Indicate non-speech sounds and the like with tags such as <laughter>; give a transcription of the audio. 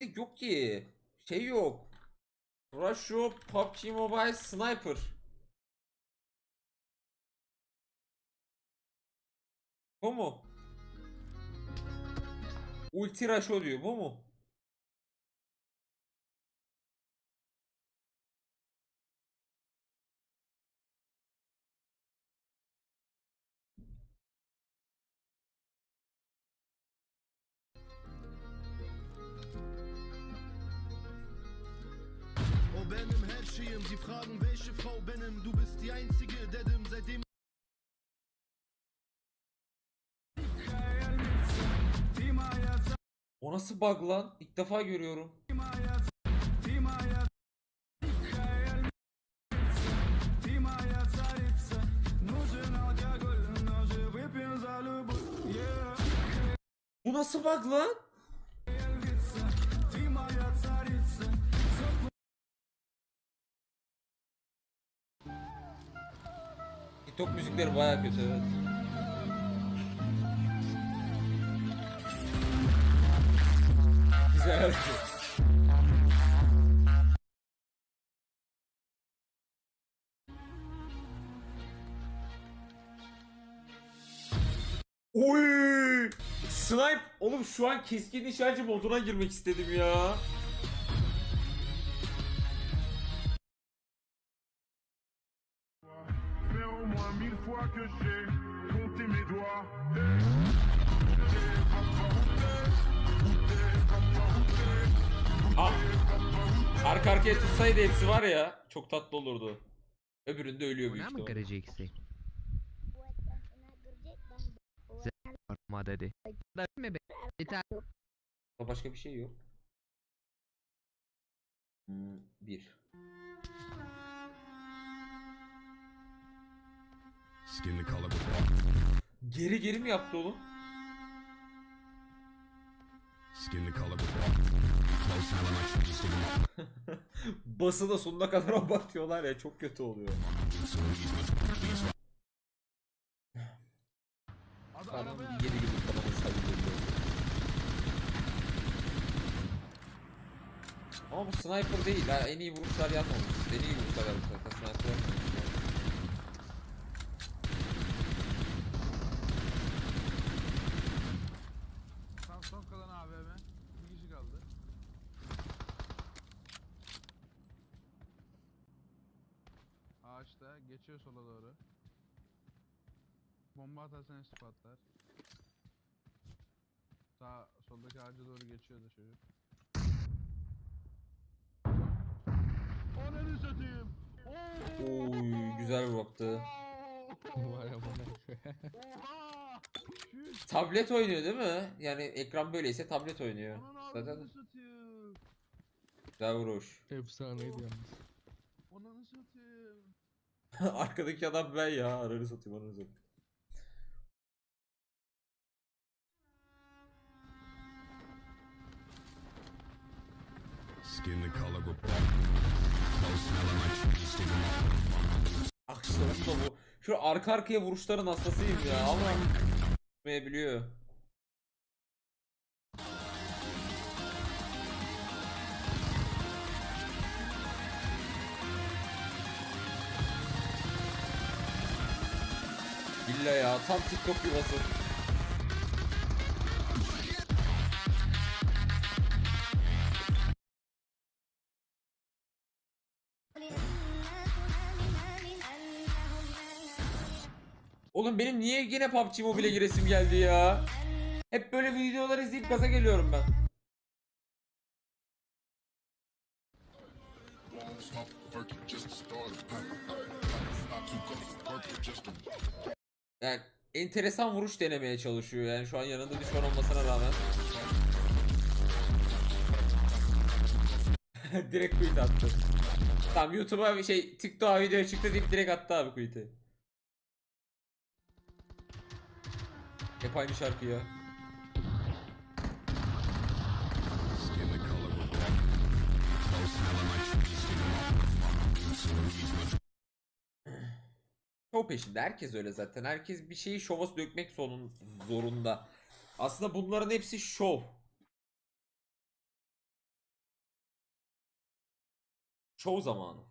yok ki. Şey yok. Rush yok. PUBG Mobile Sniper. Bu mu? Ulti Rush o diyor. Bu mu? Şeyim, sie fragen welche Frau benim Du bist die einzige dedim seitdem O nasıl bug lan? İlk defa görüyorum. Bu nasıl bug lan? TikTok müzikleri baya kötü evet. Güzel. Oy! Snipe! Oğlum şu an keskin nişancı moduna girmek istedim ya. Moins mille fois que j'ai compté mes doigts. Ah! Arka arkaya tutsaydı hepsi var ya çok tatlı olurdu. Öbüründe ölüyor büyük Buna mı ihtimalle. göreceksin? Sorma dedi. Da mi be? Bir tane Başka bir şey yok. Hmm, bir. Geri geri mi yaptı oğlum? Skin the color Close smelling like trees sticking up Bası da sonuna kadar <laughs> abartıyorlar ya çok kötü oluyor. Ama bu sniper değil ha en iyi vuruşlar yanmamış. En iyi vuruşlar yapmış zaten sniper yapmamış. Geçiyor sola doğru. Bomba atarsan hepsi patlar. Sağ soldaki ağaca doğru geçiyordu çocuk. Ananı satayım. Oy güzel baktı. <laughs> Oha! Şuş! Tablet oynuyor değil mi? Yani ekran böyleyse tablet oynuyor. Ananı Zaten satayım. güzel vuruş. Efsaneydi yalnız. Ananı satayım. <laughs> Arkadaki adam ben ya. Ararı satayım ararı satayım. Skin the color up Ah işte usta bu. Şu arka arkaya vuruşların hastasıyım ya ama tutmayabiliyor. İlla ya tam TikTok yuvası. Oğlum benim niye yine PUBG Mobile giresim geldi ya? Hep böyle videolar izleyip gaza geliyorum ben. Yani enteresan vuruş denemeye çalışıyor yani şu an yanında düşman olmasına rağmen. <laughs> direkt quit attı. Tamam YouTube'a bir şey TikTok'a video çıktı deyip direkt attı abi quit'i. Hep aynı şarkı ya. şov peşinde. Herkes öyle zaten. Herkes bir şeyi şova dökmek zorunda. Aslında bunların hepsi şov. Şov zamanı.